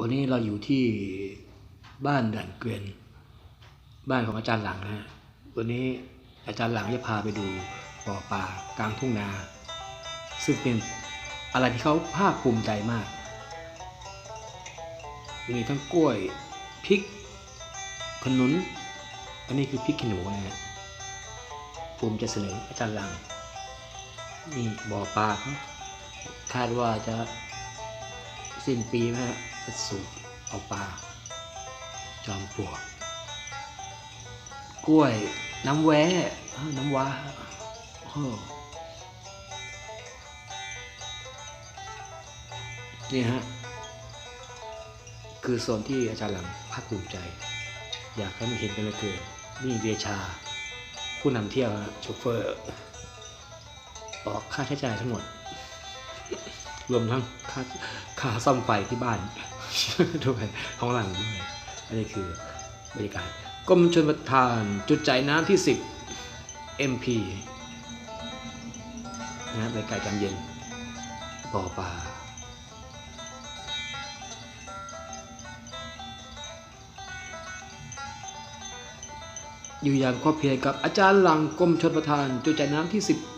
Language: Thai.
วันนี้เราอยู่ที่บ้านด่านเกวียนบ้านของอาจารย์หลังนะวันนี้อาจารย์หลังจะพาไปดูบ่อปลากลางทุ่งนา ซึ่งเป็นอะไรที่เขาภาคภูมิใจมาก มีทั้งกล้วยพริกขนุนอันนี้คือพริกขี้หนูนะฮะภูมิจะเสนออาจารย์หลังนี่บ่อปลาเขาคาดว่าจะสิ้นปีนะฮะ จะสูบเอาปลาจอมปลวกกล้วยน้ำแว้อ้าวน้ำว้าโอ้นี่ฮะ คือโซนที่อาจารย์หลังภาคภูมิใจ อยากให้มันเห็นกันเลยเกินนี่เบชา ผู้นำเที่ยวฮะโชเฟอร์ ออกค่าใช้จ่ายทั้งหมด รวมทั้งค่าค่าซ่อมไฟที่บ้าน ด้วยของหลังด้วยอันนี้คือบรรยากาศกรมชนประทานจุดจ่ายน้ำที่ 10 MP นะบรรยากาศยามเย็นบ่อปลาอยู่อย่างพอเพียงกับอาจารย์หลังกรมชนประทานจุดจ่ายน้ำที่ 10